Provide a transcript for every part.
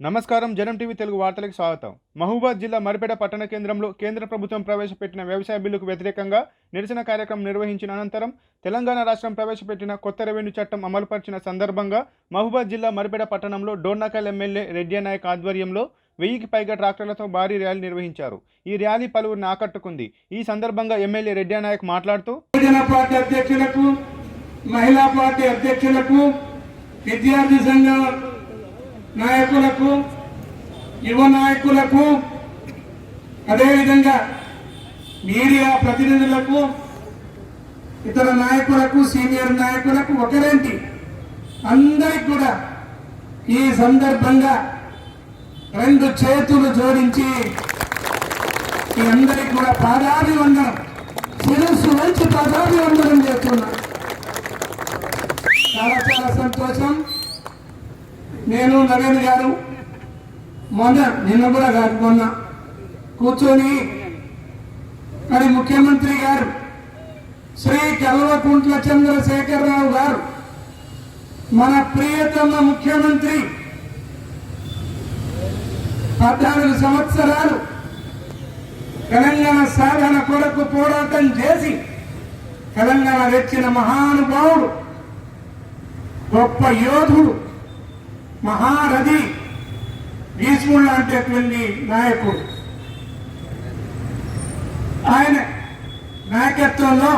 నమస్కారం జనం టీవీ తెలుగు వార్తలకు స్వాగతం. మహబూబాద్ జిల్లా మరిపేట పట్టణ కేంద్రంలో కేంద్ర ప్రభుత్వం ప్రవేశపెట్టిన వ్యవసాయ బిల్లుకు వ్యతిరేకంగా నిరసన కార్యక్రమం నిర్వహించిన అనంతరం తెలంగాణ రాష్ట్రం ప్రవేశపెట్టిన కొత్త రెవెన్యూ చట్టం అమలుపరిచిన సందర్భంగా మహబూబాద్ జిల్లా మరిపేట పట్టణంలో డోర్నాకల్ ఎమ్మెల్యే రెడ్డి నాయక్ ఆధ్వర్యంలో వెయ్యికి పైగా ట్రాక్టర్లతో భారీ ర్యాలీ నిర్వహించారు. ఈ ర్యాలీ పలువురిని ఆకట్టుకుంది. ఈ సందర్భంగా ఎమ్మెల్యే రెడ్డి నాయక్ మాట్లాడుతూ పార్టీ అధ్యక్షులకు మహిళా పార్టీ అధ్యక్షులకు విద్యార్థి సంఘం నాయకులకు యువ నాయకులకు అదేవిధంగా మీడియా ప్రతినిధులకు ఇతర నాయకులకు సీనియర్ నాయకులకు ఒకరేంటి? అందరికి కూడా ఈ సందర్భంగా రెండు చేతులు జోడించి మీ అందరికి కూడా పాదాభివందనం శిరస్సు వంచి పాదాభివందనం చేస్తున్నా. చాలా చాలా సంతోషం. నేను నరేంద్ర గారు మొన్న నిన్న కూడా కాదు మొన్న కూర్చొని మరి ముఖ్యమంత్రి గారు శ్రీ కల్వకుంట్ల చంద్రశేఖరరావు గారు మన ప్రియతమ ముఖ్యమంత్రి పద్నాలుగు సంవత్సరాలు తెలంగాణ సాధన కొరకు పోరాటం చేసి తెలంగాణ తెచ్చిన మహానుభావుడు గొప్ప యోధుడు మహారథి భీష్ముడు లాంటిటువంటి నాయకుడు. ఆయన నాయకత్వంలో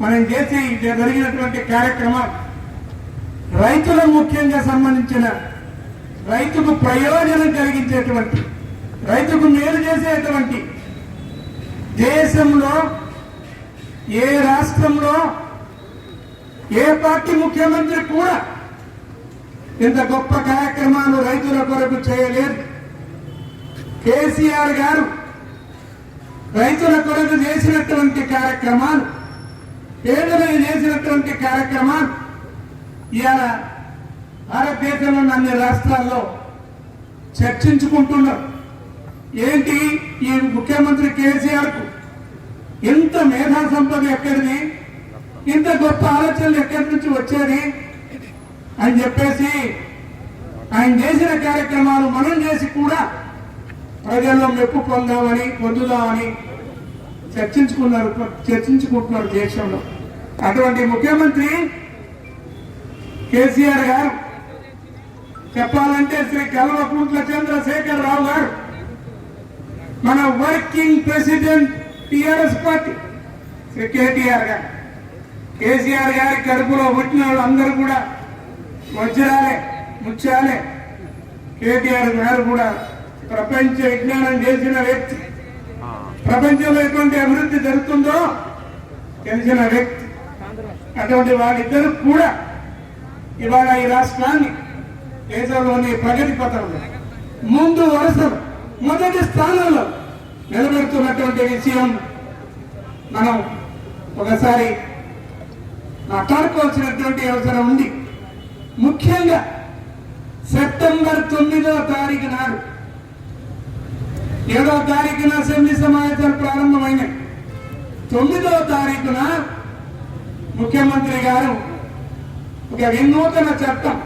మనం చేసి జరిగినటువంటి కార్యక్రమాలు రైతులకు ముఖ్యంగా సంబంధించిన రైతుకు ప్రయోజనం కలిగించేటువంటి రైతుకు మేలు చేసేటువంటి దేశంలో ఏ రాష్ట్రంలో ఏ పార్టీ ముఖ్యమంత్రి కూడా ఇంత గొప్ప కార్యక్రమాలు రైతుల కొరకు చేయలేదు కేసీఆర్ గారు రైతుల కొరకు చేసినటువంటి కార్యక్రమాలు పేదలకు చేసినటువంటి కార్యక్రమాలు ఇవాళ భారతదేశంలోని అన్ని రాష్ట్రాల్లో చర్చించుకుంటున్నారు. ఏంటి ఈ ముఖ్యమంత్రి కేసీఆర్కు ఇంత ఎంత మేధా సంపద ఎక్కడిది? ఇంత గొప్ప ఆలోచనలు ఎక్కడి నుంచి వచ్చేది? అని చెప్పేసి ఆయన చేసిన కార్యక్రమాలు మనం చేసి కూడా ప్రజల్లో మెప్పు పొందామని పొందుదామని చర్చించుకున్నారు చర్చించుకుంటున్నారు దేశంలో. అటువంటి ముఖ్యమంత్రి కేసీఆర్ గారు చెప్పాలంటే శ్రీ కల్వకుంట్ల చంద్రశేఖర్ రావు గారు మన working president TRS party Shri KTR గారు. కేసీఆర్ గారి కడుపులో పుట్టిన వాళ్ళు అందరూ కూడా వజ్రాలే ముత్యాలే. కేటీఆర్ గారు కూడా ప్రపంచ విజ్ఞానం చేసిన వ్యక్తి. ప్రపంచంలో ఎటువంటి అభివృద్ధి జరుగుతుందో తెలిసిన వ్యక్తి. అటువంటి వాళ్ళిద్దరు కూడా ఇవాళ ఈ రాష్ట్రాన్ని దేశంలోని ప్రగతి పథంలో ముందు వరుసలో మొదటి స్థానంలో నిలబెడుతున్నటువంటి విషయం మనం ఒకసారి మాట్లాడుకోవాల్సినటువంటి అవసరం ఉంది. ముఖ్యంగా సెప్టెంబర్ తొమ్మిదో తారీఖు నాడు ఏడో తారీఖున అసెంబ్లీ సమావేశాలు ప్రారంభమైనాయి. తొమ్మిదో తారీఖున ముఖ్యమంత్రి గారు ఒక వినూతన చట్టం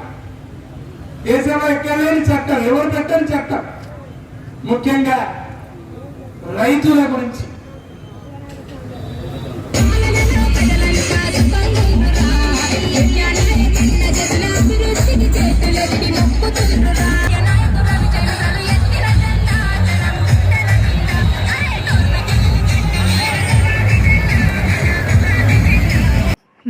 దేశంలో ఎక్కలేని చట్టం ఎవరు పెట్టని చట్టం ముఖ్యంగా రైతుల గురించి